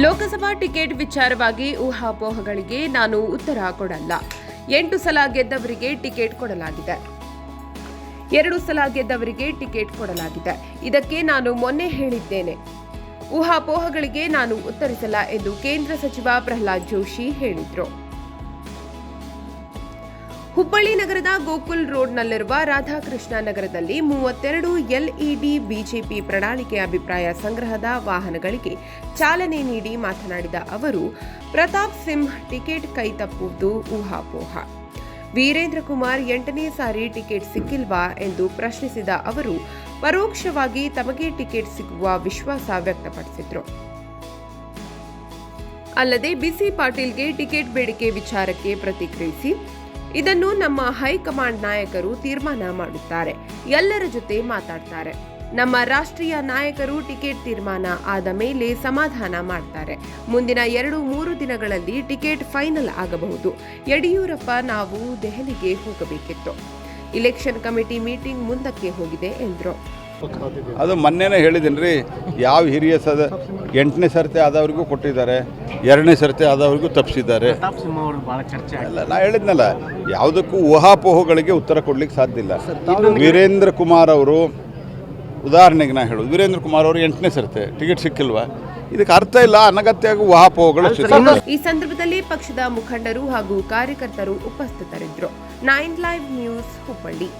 Lok Sabha ticket ವಿಚಾರವಾಗಿ ಊಹಾಪೋಹಗಳಿಗೆ ನಾನು ಉತ್ತರ ಕೊಡಲ್ಲ. ಎಂಟು ಸಲ ಗೆದ್ದವರಿಗೆ ಟಿಕೆಟ್ ಕೊಡಲಾಗಿದೆ. ಎರಡು ಸಲ ಗೆದ್ದವರಿಗೆ ಟಿಕೆಟ್ ಕೊಡಲಾಗಿದೆ. ಇದಕ್ಕೆ ನಾನು ಮೊನ್ನೆ ಹೇಳಿದ್ದೇನೆ. ಊಹಾಪೋಹಗಳಿಗೆ ನಾನು ಉತ್ತರಿಸಲ್ಲ ಎಂದು ಕೇಂದ್ರ ಸಚಿವ ಪ್ರಹ್ಲಾದ್ ಜೋಶಿ ಹೇಳಿದರು. ಹುಬ್ಬಳ್ಳಿ ನಗರದ ಗೋಕುಲ್ ರೋಡ್ನಲ್ಲಿರುವ ರಾಧಾಕೃಷ್ಣ ನಗರದಲ್ಲಿ ಮೂವತ್ತೆರಡು ಎಲ್ಇಡಿ ಬಿಜೆಪಿ ಪ್ರಣಾಳಿಕೆ ಅಭಿಪ್ರಾಯ ಸಂಗ್ರಹದ ವಾಹನಗಳಿಗೆ ಚಾಲನೆ ನೀಡಿ ಮಾತನಾಡಿದ ಅವರು, ಪ್ರತಾಪ್ ಸಿಂಹ್ ಟಿಕೆಟ್ ಕೈತಪ್ಪುವುದು ಊಹಾಪೋಹ. ವೀರೇಂದ್ರ ಕುಮಾರ್ ಎಂಟನೇ ಸಾರಿ ಟಿಕೆಟ್ ಸಿಕ್ಕಿಲ್ವಾ ಎಂದು ಪ್ರಶ್ನಿಸಿದ ಅವರು, ಪರೋಕ್ಷವಾಗಿ ತಮಗೆ ಟಿಕೆಟ್ ಸಿಗುವ ವಿಶ್ವಾಸ ವ್ಯಕ್ತಪಡಿಸಿದರು. ಅಲ್ಲದೆ ಬಿಸಿ ಪಾಟೀಲ್ಗೆ ಟಿಕೆಟ್ ಬೇಡಿಕೆ ವಿಚಾರಕ್ಕೆ ಪ್ರತಿಕ್ರಿಯಿಸಿ ಇದನ್ನು ನಮ್ಮ ಹೈಕಮಾಂಡ್ ನಾಯಕರು ತೀರ್ಮಾನ ಮಾಡುತ್ತಾರೆ. ಎಲ್ಲರ ಜೊತೆ ಮಾತಾಡ್ತಾರೆ. ನಮ್ಮ ರಾಷ್ಟ್ರೀಯ ನಾಯಕರು ಟಿಕೆಟ್ ತೀರ್ಮಾನ ಆದ ಮೇಲೆ ಸಮಾಧಾನ ಮಾಡ್ತಾರೆ. ಮುಂದಿನ ಎರಡು ಮೂರು ದಿನಗಳಲ್ಲಿ ಟಿಕೆಟ್ ಫೈನಲ್ ಆಗಬಹುದು. ಯಡಿಯೂರಪ್ಪ ನಾವು ದೆಹಲಿಗೆ ಹೋಗಬೇಕಿತ್ತು. ಇಲೆಕ್ಷನ್ ಕಮಿಟಿ ಮೀಟಿಂಗ್ ಮುಂದಕ್ಕೆ ಹೋಗಿದೆ ಎಂದರು. ಅದು ಮೊನ್ನೆನೇ ಹೇಳಿದ್ದೀನಿ ರೀ ಯಾವ ಹಿರಿಯ ಸದ ಎಂಟನೇ ಸರ್ತಿ ಆದವ್ರಿಗೂ ಕೊಟ್ಟಿದ್ದಾರೆ ಎರಡನೇ ಸರ್ತಿ ಆದವ್ರಿಗೂ ತಪ್ಪಿಸಿದ್ದಾರೆ. ಅಲ್ಲ ನಾ ಹೇಳಿದ್ನಲ್ಲ ಯಾವುದಕ್ಕೂ ಊಹಾಪೋಹಗಳಿಗೆ ಉತ್ತರ ಕೊಡ್ಲಿಕ್ಕೆ ಸಾಧ್ಯ ಇಲ್ಲ. ವೀರೇಂದ್ರ ಕುಮಾರ್ ಅವರು ಉದಾಹರಣೆಗೆ ನಾ ಹೇಳೋದು ವೀರೇಂದ್ರ ಕುಮಾರ್ ಅವರು ಎಂಟನೇ ಸರ್ತಿ ಟಿಕೆಟ್ ಸಿಕ್ಕಿಲ್ವಾ? ಇದಕ್ಕೆ ಅರ್ಥ ಇಲ್ಲ ಅನಗತ್ಯವಾಗಿ ಊಹಾಪೋಹಗಳು ಈ ಸಂದರ್ಭದಲ್ಲಿ ಪಕ್ಷದ ಮುಖಂಡರು ಹಾಗೂ ಕಾರ್ಯಕರ್ತರು ಉಪಸ್ಥಿತರಿದ್ದರು. Nine live news Hubballi.